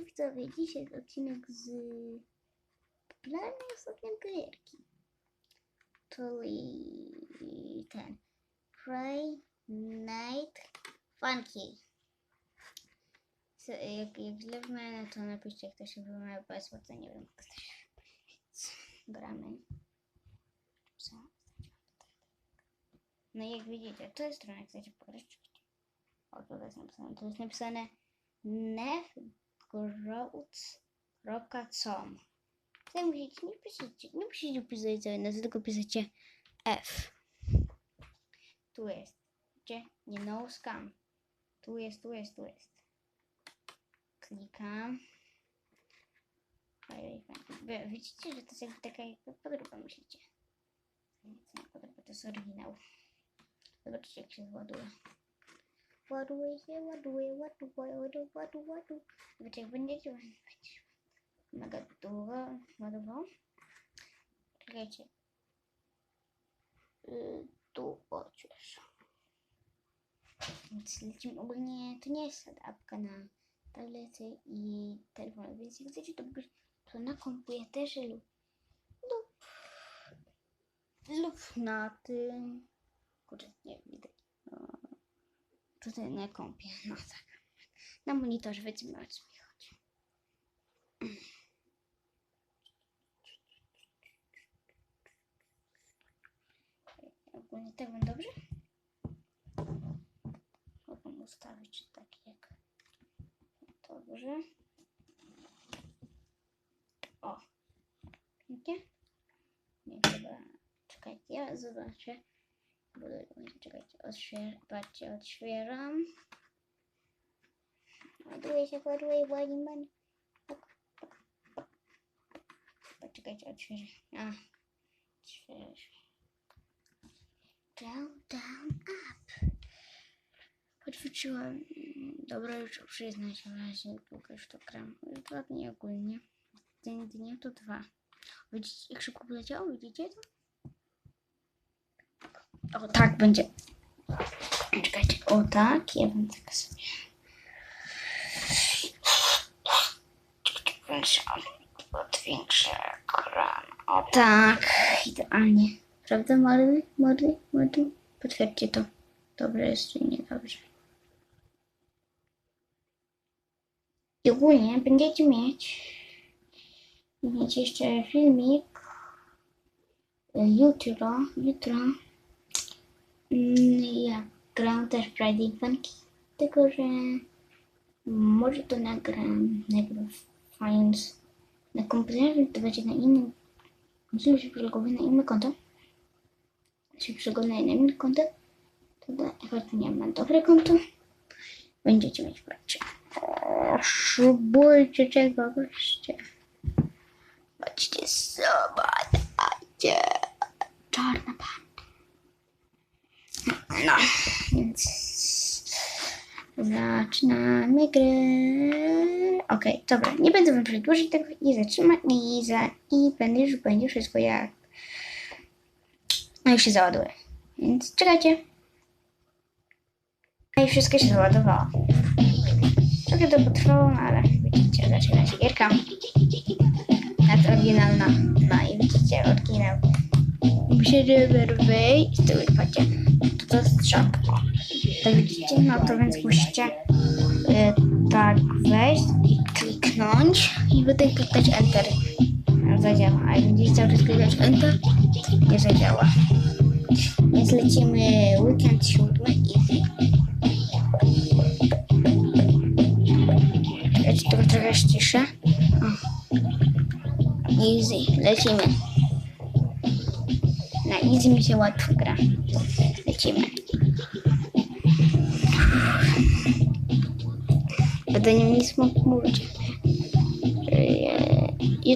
siemaneczko widzowie, dzisiaj odcinek z planu ostatniej gierki. Czyli ten Friday Night Funky. So, jak, jak źle wymawiam, to napiszcie jak to się wymawia, bo jest bardzo nie wiem jak to się Gramy. Co? No jak widzicie, to jest strona, jak chcecie pograć. O, tutaj jest napisane, to jest napisane nefgrowth.com Tutaj musicie, nie piszecie, nie musicie pisać nazwy, tylko piszecie F. Tu jest. Gdzie? Nie no scam. Tu jest, tu jest, tu jest. Klikam. Wy Widzicie, że to jest jakby taka jakby podróba, myślicie? Nie, to nie podróba, to jest oryginał. Zobaczcie, jak się zładuje. Ładuje się, ładuje, ładuje, ładuje, ładuje, ładuje. Zobaczcie, jak będziecie, będzie mega długo ładował. Czekajcie. Yy, tu odśwież. Więc lecimy ogólnie, to nie jest apka na tablety i telefon, więc jak chcecie to grać, to na komputerze lub, lub, lub na tym, kurczę, nie widać, tutaj na kompie, no tak, na monitorze, wiecie o co mi chodzi. Ogólnie tak mam dobrze? Mogę ustawić tak jak dobrze. O, pięknie. Nie chyba. Czekajcie, ja zobaczę. Buduję, czekajcie, odświeżam, patrzcie, odświeżam. Ładuje się, ładuje, ładnie, ładnie. Poczekajcie, odświeżę. A, odświeżę. Down, down, up. Odwróciłam. Dobra, już przyznać się, w razie długo już to gram. Już dwa dni ogólnie. Dzień dnia to dwa. Widzicie, jak szybko poleciało? Widzicie to? O, tak będzie. Czekajcie, o tak, ja bym tak sobie. Odwiększę ekran. O tak, idealnie. Prawda, mordy? Mordy? Mordy? Potwierdźcie to. Dobrze jest czy niedobrze. I ogólnie będziecie mieć mieć jeszcze filmik e, jutro, jutro ja gram też Friday Funky, tylko że może to nagram najpierw fając na komputerze, to będzie na innym musimy się przygotować na inne konto się przygotować na inne konto to da, choć nie ma dobre konto będziecie mieć patrzcie Szubujcie czego byście. Chodźcie, zobaczcie. Czarna panda. No, więc zaczynamy grę. Okej, dobra, nie będę wam przedłużyć tego i zatrzymać i, za, i będę już będzie wszystko jak. No już się załaduje. Więc czekajcie. No i wszystko się załadowało. Trochę to potrwało, no ale widzicie, zaczyna się gierka. Nad oryginalna. No i widzicie, oryginał. Musimy wyjść. Z tyłu, patrzcie. To jest strzałka. To widzicie? No to więc musicie y, tak wejść i kliknąć i potem kliknąć Enter. Zadziała. A jak będziecie cały czas klikać Enter, nie zadziała. Więc lecimy weekend siódmy easy. Czekajcie, tylko trochę ściszę. Easy, lecimy. Na easy mi się łatwo gra. Lecimy. Będę nie nic mógł mówić.